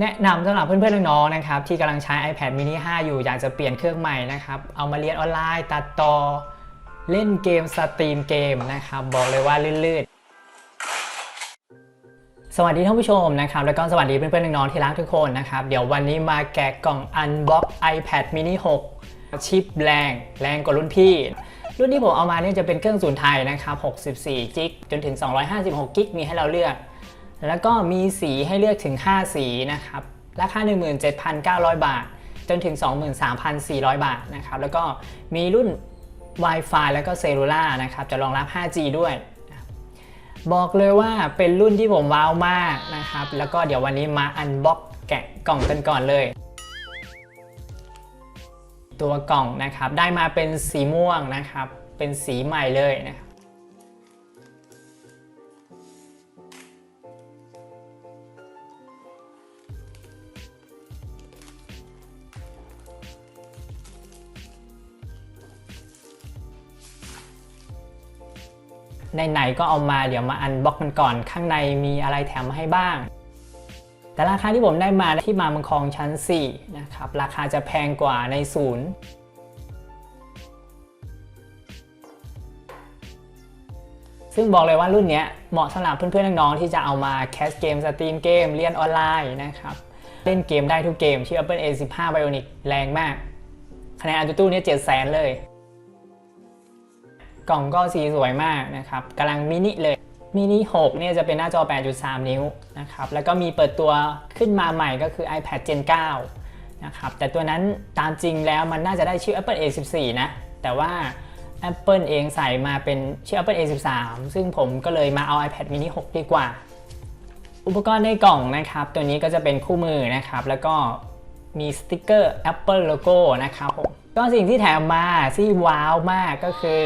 แนะนำสำหรับเพื่อนๆน้องๆนะครับที่กำลังใช้ iPad mini 5 อยู่อยากจะเปลี่ยนเครื่องใหม่นะครับเอามาเรียนออนไลน์ ตัดต่อเล่นเกมสตรีมเกมนะครับบอกเลยว่าลื่นๆ สวัสดีท่านผู้ชมนะครับแล้วก็สวัสดีเพื่อนๆน้องๆที่รักทุกคนนะครับเดี๋ยววันนี้มาแกะกล่อง Unbox iPad mini 6 ชิปแรงแรงกว่ารุ่นพี่รุ่นที่ผมเอามาเนี่ยจะเป็นเครื่องศูนย์ไทยนะครับ64จิกจนถึง 256กิกมีให้เราเลือก แล้วก็มีสีให้เลือกถึง 5 สีนะครับ ราคา 17,900 บาท จนถึง 23,400 บาทนะครับ แล้วก็มีรุ่น Wi-Fi แล้วก็เซลูล่านะครับ จะรองรับ 5G ด้วยบบอกเลยว่าเป็นรุ่นที่ผมว้าวมากนะครับ แล้วก็เดี๋ยววันนี้มาอันบ็อกแกะกล่องกันก่อนเลย ตัวกล่องนะครับ ได้มาเป็นสีม่วงนะครับ เป็นสีใหม่เลยนะครับ ไหนๆก็เอามาเดี๋ยวมาอันบ็อกมันก่อนข้างในมีอะไรแถมมาให้บ้าง แต่ราคาที่ผมได้มาที่มามืองคลองชั้น 4 นะครับ ราคาจะแพงกว่าในศูนย์ซึ่งบอกเลยว่ารุ่นนี้เหมาะสำหรับเพื่อนๆน้องๆที่จะเอามาแคสเกมสตรีมเกมเรียนออนไลน์นะครับ เล่นเกมได้ทุกเกมชื่อ Apple A15 Bionic แรงมาก คะแนนอันตู้เนี่ย7 0 0 0 0เลย กล่องก็สีสวยมากนะครับกำลังมินิเลยมินิ6เนี่ยจะเป็นหน้าจอ 8.3 นิ้วนะครับแล้วก็มีเปิดตัวขึ้นมาใหม่ก็คือ iPad Gen 9นะครับแต่ตัวนั้นตามจริงแล้วมันน่าจะได้ชื่อ Apple A14 นะแต่ว่า Apple เองใส่มาเป็นชื่อ Apple A13 ซึ่งผมก็เลยมาเอา iPad mini 6 ดีกว่า อุปกรณ์ในกล่องนะครับ ตัวนี้ก็จะเป็นคู่มือนะครับ แล้วก็มีสติกเกอร์ Apple Logo นะครับผมก็สิ่งที่แถมมาที่ว้าวมากก็คือ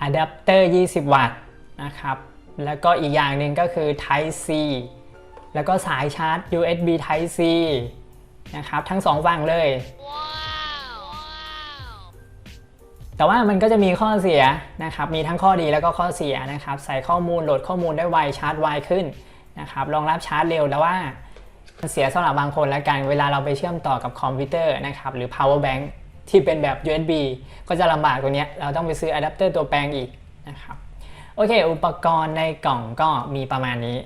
อะแดปเตอร์ 20 วัตต์นะครับ แล้วก็อีกอย่างหนึ่งก็คือ Type C แล้วก็สายชาร์จ USB Type C นะครับทั้งสองฝั่งเลย แต่ว่ามันก็จะมีข้อเสียนะครับ มีทั้งข้อดีแล้วก็ข้อเสียนะครับ ใส่ข้อมูลโหลดข้อมูลได้ไวชาร์จไวขึ้นนะครับ รองรับชาร์จเร็วแต่ว่ามันเสียสำหรับบางคนแล้วกัน เวลาเราไปเชื่อมต่อกับคอมพิวเตอร์นะครับ หรือ power bank ที่เป็นแบบ USB ก็จะลำบากตรงนี้เราต้องไปซื้ออะแดปเตอร์ตัวแปลงอีกนะครับโอเค อุปกรณ์ในกล่องก็มีประมาณนี้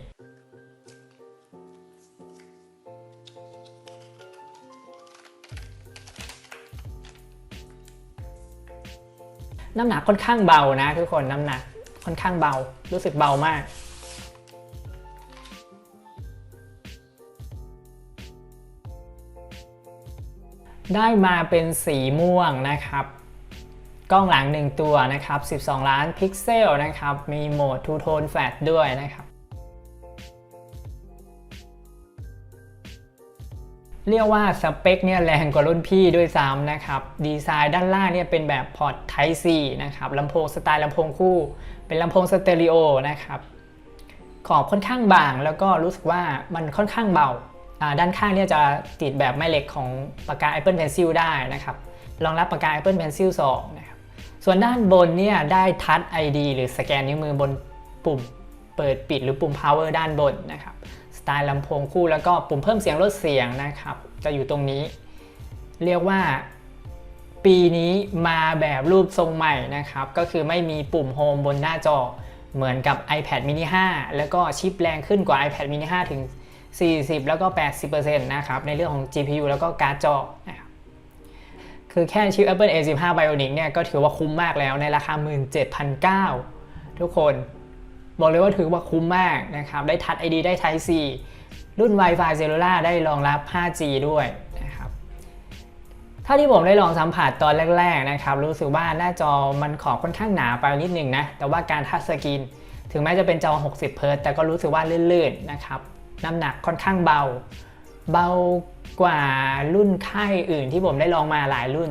น้ำหนักค่อนข้างเบานะทุกคนน้ำหนักค่อนข้างเบารู้สึกเบามาก ได้มาเป็นสีม่วงนะครับ กล้องหลัง 1 ตัวนะครับ 12 ล้านพิกเซลนะครับ มีโหมด Two Tone Flat ด้วยนะครับ เรียกว่าสเปคเนี่ยแรงกว่ารุ่นพี่ด้วยซ้ำนะครับ ดีไซน์ด้านล่างเนี่ยเป็นแบบพอร์ต Type C นะครับลำโพงสไตล์ลำโพงคู่ เป็นลำโพงสเตอริโอนะครับขอบค่อนข้างบางแล้วก็รู้สึกว่ามันค่อนข้างเบาอ่า ด้านข้างเนี่ยจะติดแบบแม่เหล็กของปากกา Apple Pencil ได้นะครับรองรับปากกา Apple Pencil 2นะครับส่วนด้านบนเนี่ยได้ Touch ID หรือสแกนนิ้วมือบนปุ่มเปิดปิดหรือปุ่ม power ด้านบนนะครับสไตล์ลำโพงคู่แล้วก็ปุ่มเพิ่มเสียงลดเสียงนะครับจะอยู่ตรงนี้ เรียกว่าปีนี้มาแบบรูปทรงใหม่นะครับก็คือไม่มีปุ่มโฮมบนหน้าจอเหมือนกับ iPad mini 5 แล้วก็ชิปแรงขึ้นกว่า iPad mini 5 ถึง 40 แล้วก็ 80%นะครับ ในเรื่องของ GPU แล้วก็การ์ดจอนะครับคือแค่ชิป Apple A15 Bionic เนี่ยก็ถือว่าคุ้มมากแล้วในราคา 17,900 ทุกคน บอกเลยว่าถือว่าคุ้มมากนะครับ ได้ทัช ID ได้ Type C รุ่น Wi-Fi Cellular ได้รองรับ 5G ด้วยนะครับ ถ้าที่ผมได้ลองสัมผัสตอนแรก ๆ นะครับ รู้สึกว่าหน้าจอมันขอค่อนข้างหนาไปนิดนึงนะ แต่ว่าการทัชสกรีนถึงแม้จะเป็นจอ 60 เฮิร์ตซ์แต่ก็รู้สึกว่าลื่นๆนะครับ น้ำหนักค่อนข้างเบา เบากว่ารุ่นค่ายอื่นที่ผมได้ลองมาหลายรุ่น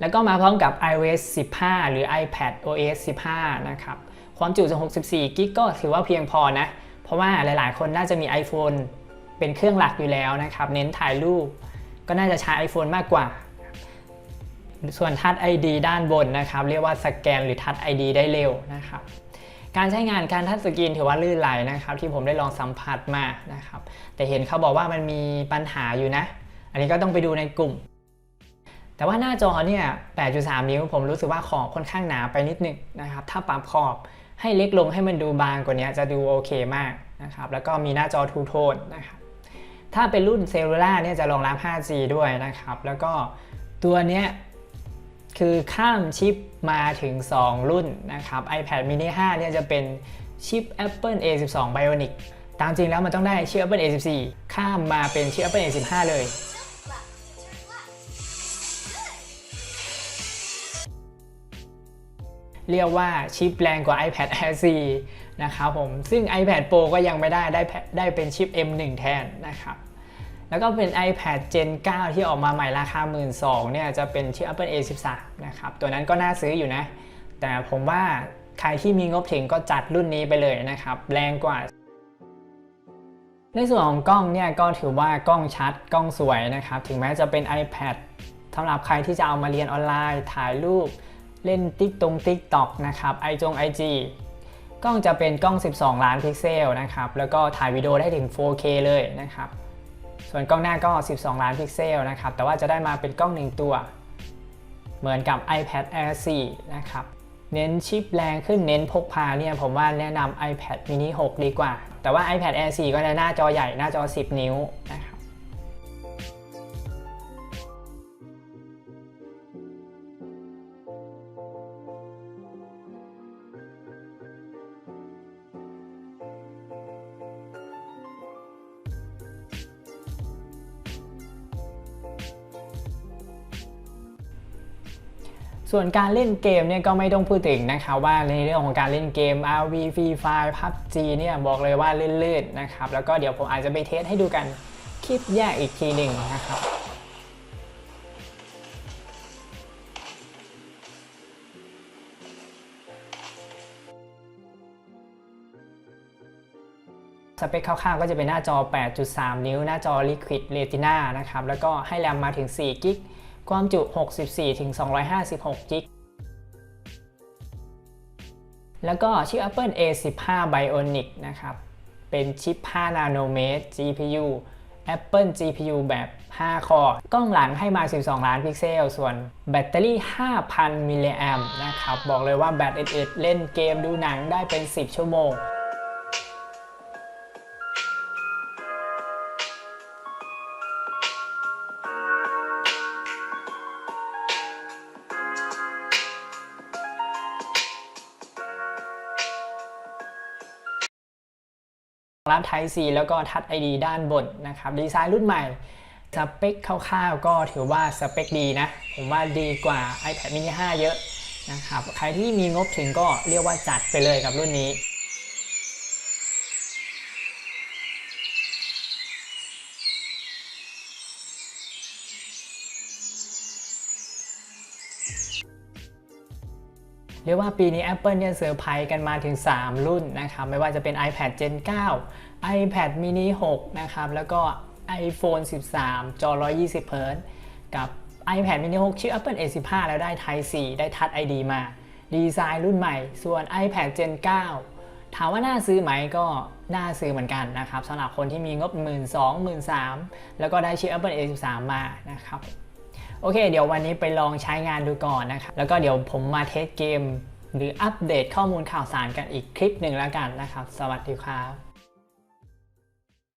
แล้วก็มาพร้อมกับ iOS 15 หรือ iPad OS 15 นะครับ ความจุ64กิกก็ถือว่าเพียงพอนะ เพราะว่าหลายๆ คนน่าจะมี iPhone เป็นเครื่องหลักอยู่แล้วนะครับ เน้นถ่ายรูป ก็น่าจะใช้ iPhone มากกว่า ส่วน Touch ID ด้านบนนะครับ เรียกว่าสแกนหรือ Touch ID ได้เร็วนะครับ การใช้งานการทัชสกรีนถือว่าลื่นไหลนะครับ ที่ผมได้ลองสัมผัสมานะครับ แต่เห็นเขาบอกว่ามันมีปัญหาอยู่นะ อันนี้ก็ต้องไปดูในกลุ่ม แต่ว่าหน้าจอเนี่ย 8.3 นิ้วผมรู้สึกว่าขอบค่อนข้างหนาไปนิดนึงนะครับ ถ้าปรับขอบให้เล็กลงให้มันดูบางกว่านี้จะดูโอเคมากนะครับ แล้วก็มีหน้าจอทูโทนนะครับ ถ้าเป็นรุ่นเซลลูล่าเนี่ยจะรองรับ 5G ด้วยนะครับ แล้วก็ตัวเนี้ย คือข้ามชิปมาถึง 2 รุ่นนะครับ iPad mini 5เนี่ยจะเป็นชิป Apple A12 Bionic ตามจริงแล้วมันต้องได้ชิป Apple A14 ข้ามมาเป็นชิป Apple A15 เลย เรียกว่าชิปแรงกว่า iPad Air 4นะครับผม ซึ่ง iPad Pro ก็ยังไม่ได้ได้ได้เป็นชิป M1 แทนนะครับ แล้วก็เป็น iPad Gen 9 ที่ออกมาใหม่ราคา 1 2 0 0เนี่ยจะเป็นชิป Apple A13 นะครับตัวนั้นก็น่าซื้ออยู่นะ แต่ผมว่าใครที่มีงบถึงก็จัดรุ่นนี้ไปเลยนะครับ แรงกว่า ในส่วนของกล้องเนี่ยก็ถือว่ากล้องชัดกล้องสวยนะครับ ถึงแม้จะเป็น iPad สำหรับใครที่จะเอามาเรียนออนไลน์ถ่ายรูป เล่นติ๊กตรงติ๊กตอกนะครับไอจง IG กล้องจะเป็นกล้อง 12 ล้านพิกเซลนะครับแล้วก็ถ่ายวิดีโอได้ถึง 4K เลยนะครับ ส่วนกล้องหน้าก็ 12 ล้านพิกเซลนะครับ แต่ว่าจะได้มาเป็นกล้อง 1 ตัว เหมือนกับ iPad Air 4 นะครับ เน้นชิปแรงขึ้นเน้นพกพาเนี่ยผมว่าแนะนำ iPad mini 6 ดีกว่า แต่ว่า iPad Air 4 ก็จะหน้าจอใหญ่หน้าจอ 10 นิ้วนะ ส่วนการเล่นเกมเนี่ยก็ไม่ต้องพูดถึงนะครับว่าในเรื่องของการเล่นเกม RV Free Fire PUBG เนี่ยบอกเลยว่าลื่นๆนะครับแล้วก็เดี๋ยวผมอาจจะไปเทสให้ดูกันคลิปแยกอีกทีหนึ่งนะครับสเปคคร่าวๆก็จะเป็นหน้าจอ 8.3 นิ้ว หน้าจอ Liquid Retina นะครับ แล้วก็ให้แรมมาถึง4กิก ความจุ 64ถึง256กิก แล้วก็ชิป Apple A15 Bionic นะครับ เป็นชิป 5 นาโนเมตร GPU Apple GPU แบบ 5 คอร์กล้องหลังให้มา 12 ล้านพิกเซล ส่วนแบตเตอรี่ 5,000 มิลลิแอมนะครับ บอกเลยว่าแบตเอ็ดเล่นเกมดูหนังได้เป็น 10 ชั่วโมง รับ Type C แล้วก็ทัช ID ด้านบนนะครับดีไซน์รุ่นใหม่สเปคคร่าวๆก็ถือว่าสเปคดีนะ ผมว่าดีกว่า iPad mini 5 เยอะนะครับ ใครที่มีงบถึงก็เรียกว่าจัดไปเลยกับรุ่นนี้ เรียกว่าปีนี้ Apple เนี่ยเซอร์ไพรส์กันมาถึง 3 รุ่นนะครับ ไม่ว่าจะเป็น iPad Gen 9 iPad mini 6 นะครับ แล้วก็ iPhone 13 จอ 120เฮิร์ตกับ iPad mini 6 ชื่อ Apple A15 แล้วได้ Type C ได้ Touch ID มา ดีไซน์รุ่นใหม่ ส่วน iPad Gen 9 ถามว่าน่าซื้อไหมก็น่าซื้อเหมือนกันนะครับสำหรับคนที่มีงบ 1 2 0 0 0 13แล้วก็ได้ชิป Apple A13 มานะครับ โอเค เดี๋ยววันนี้ไปลองใช้งานดูก่อนนะครับ แล้วก็เดี๋ยวผมมาเทสเกม หรืออัปเดตข้อมูลข่าวสารกันอีกคลิปหนึ่งแล้วกันนะครับ สวัสดีครับ